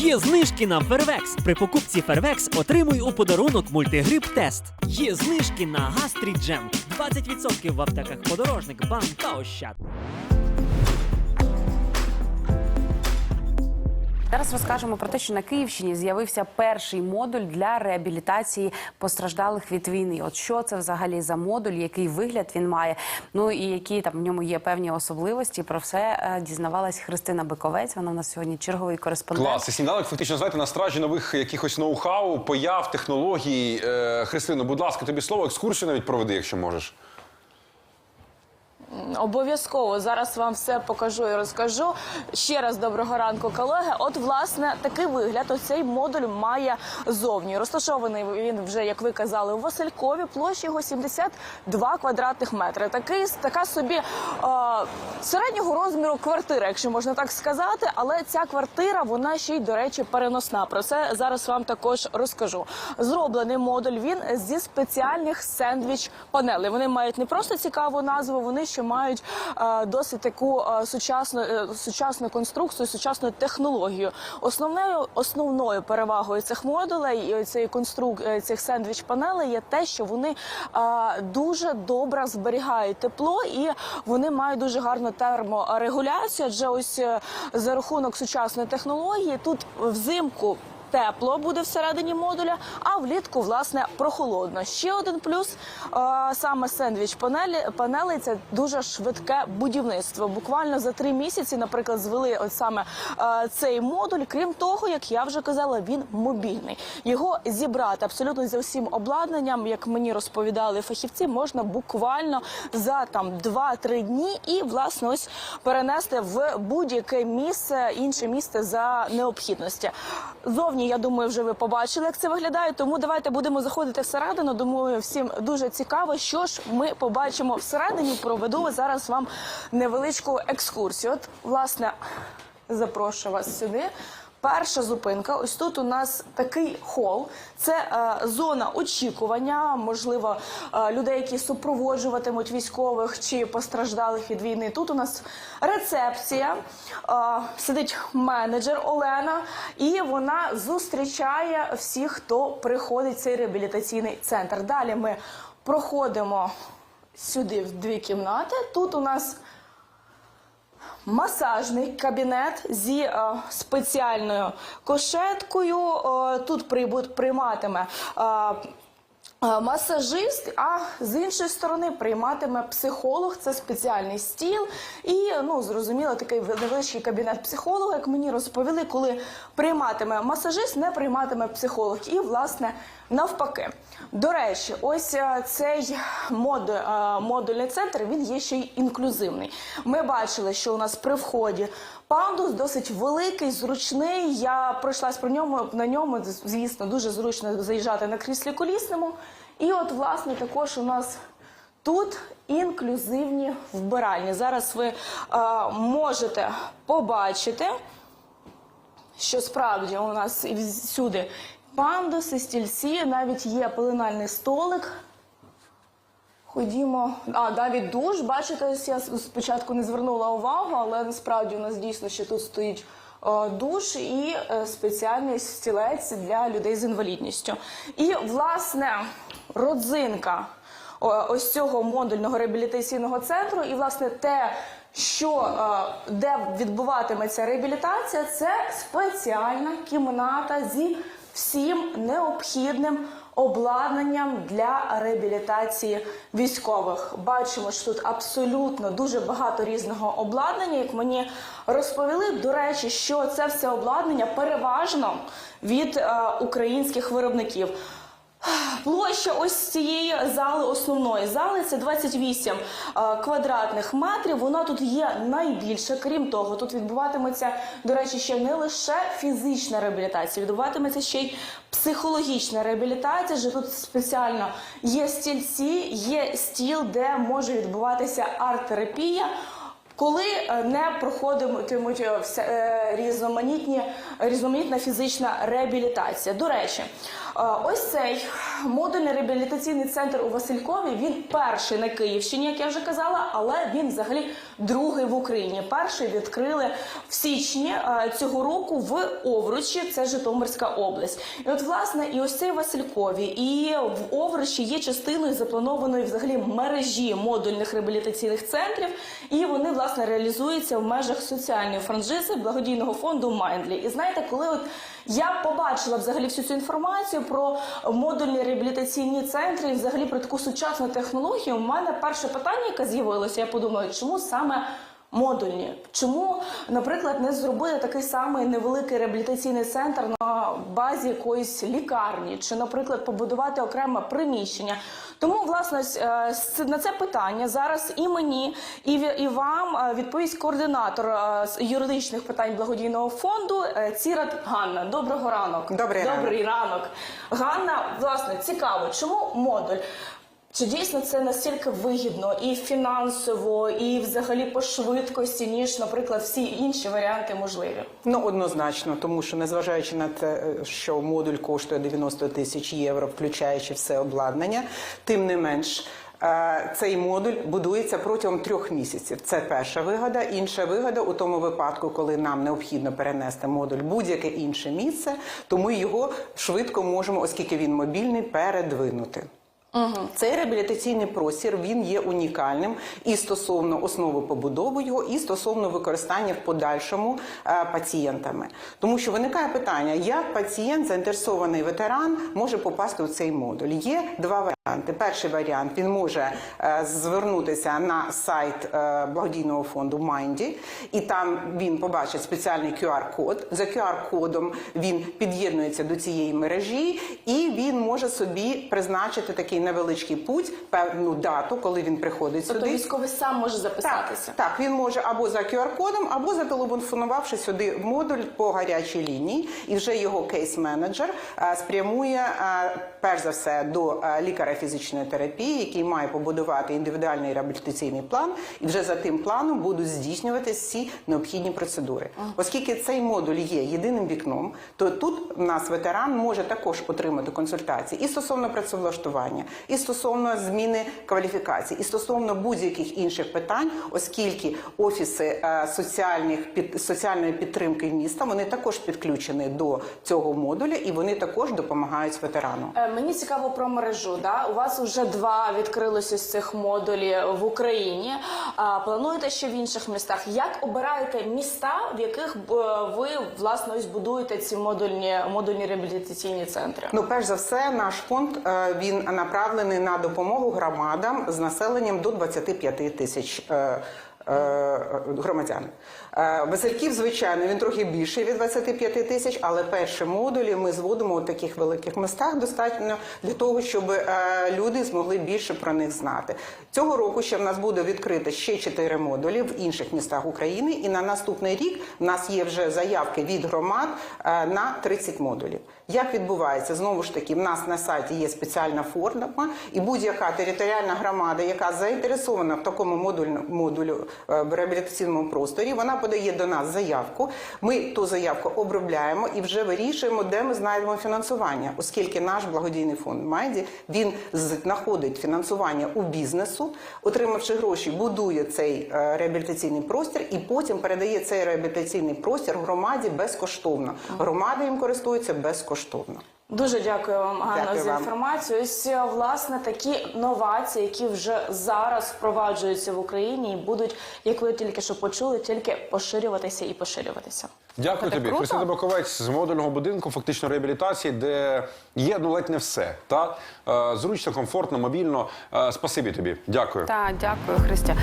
Є знижки на Фервекс. При покупці Фервекс отримуй у подарунок мультигрип тест. Є знижки на Гастріджем. 20% в аптеках подорожник, банк та ощад. Зараз розкажемо про те, що на Київщині з'явився перший модуль для реабілітації постраждалих від війни. От що це взагалі за модуль, який вигляд він має? Ну і які там в ньому є певні особливості. Про все е, дізнавалась Христина Биковець. Вона у нас сьогодні черговий кореспондент. Клас, і сніданок фактично знаєте на стражі нових якихось ноу-хау, появ, технологій. Е, Христино, будь ласка, тобі слово, екскурсію навіть проведи, якщо можеш. Обов'язково зараз вам все покажу і розкажу. Ще раз доброго ранку, колеги. От власне такий вигляд. Оцей модуль має зовні. Розташований він вже, як ви казали, у Василькові. Площа його 72 квадратних метри. Такий така собі е, середнього розміру квартира, якщо можна так сказати. Але ця квартира вона ще й до речі переносна. Про це зараз вам також розкажу. Зроблений модуль він зі спеціальних сендвіч панелей. Вони мають не просто цікаву назву, вони ще мають е, досить таку е, сучасну е, сучасну конструкцію, сучасну технологію. Основною основною перевагою цих модулей і цієї конструк цих сендвіч панелей є те, що вони дуже добре зберігають тепло і вони мають дуже гарну терморегуляцію. Адже ось за рахунок сучасної технології тут взимку. Тепло буде всередині модуля, а влітку власне прохолодно. Ще один плюс е, саме сендвіч панелі панелей це дуже швидке будівництво. Буквально за три місяці, наприклад, звели от саме е, цей модуль. Крім того, як я вже казала, він мобільний. Його зібрати абсолютно за всім обладнанням, як мені розповідали фахівці, можна буквально за там 2-3 дні і власне ось перенести в будь-яке місце інше місце за необхідності. Зовні я думаю, вже ви побачили, як це виглядає. Тому давайте будемо заходити всередину. Думаю, всім дуже цікаво, що ж ми побачимо всередині. Проведу зараз вам невеличку екскурсію. От, власне, запрошую вас сюди. Перша зупинка. Ось тут у нас такий хол. Це е, зона очікування, можливо, е, людей, які супроводжуватимуть військових чи постраждалих від війни. Тут у нас рецепція, е, сидить менеджер Олена, і вона зустрічає всіх, хто приходить в цей реабілітаційний центр. Далі ми проходимо сюди в дві кімнати. Тут у нас масажний кабінет зі е, спеціальною кошеткою. Е, тут прибут прийматиме. е, Масажист, а з іншої сторони прийматиме психолог. Це спеціальний стіл. І ну зрозуміло, такий невеличкий кабінет психолога, як мені розповіли, коли прийматиме масажист, не прийматиме психолог. І власне навпаки. До речі, ось е, цей модуль, е, модульний центр він є ще й інклюзивний. Ми бачили, що у нас при вході пандус досить великий, зручний. Я пройшлась про ньому на ньому. Звісно, дуже зручно заїжджати на кріслі колісному. І от, власне, також у нас тут інклюзивні вбиральні. Зараз ви е, можете побачити що справді у нас всюди пандуси, стільці, навіть є пеленальний столик. Ходімо. А, навіть душ. Бачите, я спочатку не звернула увагу, але насправді у нас дійсно ще тут стоїть е, душ і е, спеціальний стілець для людей з інвалідністю. І, власне, родзинка ось цього модульного реабілітаційного центру, і власне те, що е, де відбуватиметься реабілітація, це спеціальна кімната зі всім необхідним обладнанням для реабілітації військових. Бачимо, що тут абсолютно дуже багато різного обладнання. Як мені розповіли, до речі, що це все обладнання переважно від е, українських виробників. Площа ось цієї зали основної зали це 28 е, квадратних метрів. Вона тут є найбільше. Крім того, тут відбуватиметься, до речі, ще не лише фізична реабілітація, відбуватиметься ще й психологічна реабілітація. Вже тут спеціально є стільці, є стіл, де може відбуватися арт-терапія. Коли е, не проходитимуть е, різноманітні різноманітна фізична реабілітація. До речі, ось цей модульний реабілітаційний центр у Василькові. Він перший на Київщині, як я вже казала, але він взагалі другий в Україні. Перший відкрили в січні цього року в Овручі, це Житомирська область. І от власне і ось цей Василькові, і в Овручі є частиною запланованої взагалі мережі модульних реабілітаційних центрів, і вони власне реалізуються в межах соціальної франшизи благодійного фонду Майндлі. І знаєте, коли от я побачила взагалі всю цю інформацію про модульні реабілітаційні центри і взагалі про таку сучасну технологію, у мене перше питання, яке з'явилося, я подумала, чому саме модульні? Чому, наприклад, не зробити такий самий невеликий реабілітаційний центр на базі якоїсь лікарні, чи, наприклад, побудувати окреме приміщення? Тому, власне, е, на це питання зараз і мені, і, і вам е, відповість координатор е, з юридичних питань благодійного фонду Цірат Ганна. Доброго ранок. Добрий ранок. Добрий ранок. Ганна, власне, цікаво, чому модуль? Чи дійсно це настільки вигідно і фінансово, і взагалі по швидкості, ніж, наприклад, всі інші варіанти можливі? Ну однозначно, тому що незважаючи на те, що модуль коштує 90 тисяч євро, включаючи все обладнання, тим не менш. е, Цей модуль будується протягом трьох місяців. Це перша вигода. Інша вигода у тому випадку, коли нам необхідно перенести модуль будь-яке інше місце, то ми його швидко можемо, оскільки він мобільний, передвинути. Цей реабілітаційний простір він є унікальним і стосовно основи побудови його, і стосовно використання в подальшому е, пацієнтами. Тому що виникає питання, як пацієнт, заінтересований ветеран, може попасти у цей модуль. Є два варіанти. Перший варіант він може е, звернутися на сайт е, благодійного фонду Майнді, і там він побачить спеціальний QR-код. За QR-кодом він під'єднується до цієї мережі, і він може собі призначити такий невеличкий путь, певну дату, коли він приходить Тобто сюди. військовий сам може Так, записатися. так, він може або за QR-кодом, або зателефонувавши сюди в модуль по гарячій лінії, і вже його кейс-менеджер е, спрямує перш за все до лікаря фізичної терапії, який має побудувати індивідуальний реабілітаційний план, і вже за тим планом будуть здійснювати всі необхідні процедури. Оскільки цей модуль є єдиним вікном, то тут в нас ветеран може також отримати консультації і стосовно працевлаштування, і стосовно зміни кваліфікації, і стосовно будь-яких інших питань, оскільки офіси е, соціальних під соціальної підтримки міста вони також підключені до цього модуля, і вони також допомагають ветерану. Е, Мені цікаво про мережу. Да? У вас вже два відкрилися з цих модулів в Україні. Плануєте ще в інших містах? Як обираєте міста, в яких е, ви власне ось будуєте ці модульні модульні реабілітаційні центри? Ну, перш за все, наш фонд е, він направлений на допомогу громадам з населенням до 25 тисяч. Е, Громадян Е, Васильків, звичайно, він трохи більший від 25 тисяч, але перші модулі ми зводимо у таких великих містах достатньо для того, щоб е, люди змогли більше про них знати. Цього року ще в нас буде відкрито ще 4 модулі в інших містах України, і на наступний рік в нас є вже заявки від громад на 30 модулів. Як відбувається? Знову ж таки, в нас на сайті є спеціальна форма, і будь-яка територіальна громада, яка заінтересована в такому модулю в реабілітаційному просторі, вона подає до нас заявку. Ми ту заявку обробляємо і вже вирішуємо, де ми знайдемо фінансування, оскільки наш благодійний фонд Майді він знаходить фінансування у бізнесу, отримавши гроші, будує цей е, реабілітаційний простір і потім передає цей реабілітаційний простір громаді безкоштовно. Громада їм користується безкоштовно. Дуже дякую вам, Ганна, за інформацію. Ось е, власне такі новації, які вже зараз впроваджуються в Україні, і будуть, як ви тільки що почули, тільки поширюватися і поширюватися. Дякую тобі. Христина Баковець з модульного будинку, фактично реабілітації, де є ну ледь не все. Та? Е, Зручно, комфортно, мобільно. Е, Спасибі тобі. Дякую. Так, дякую, Христя.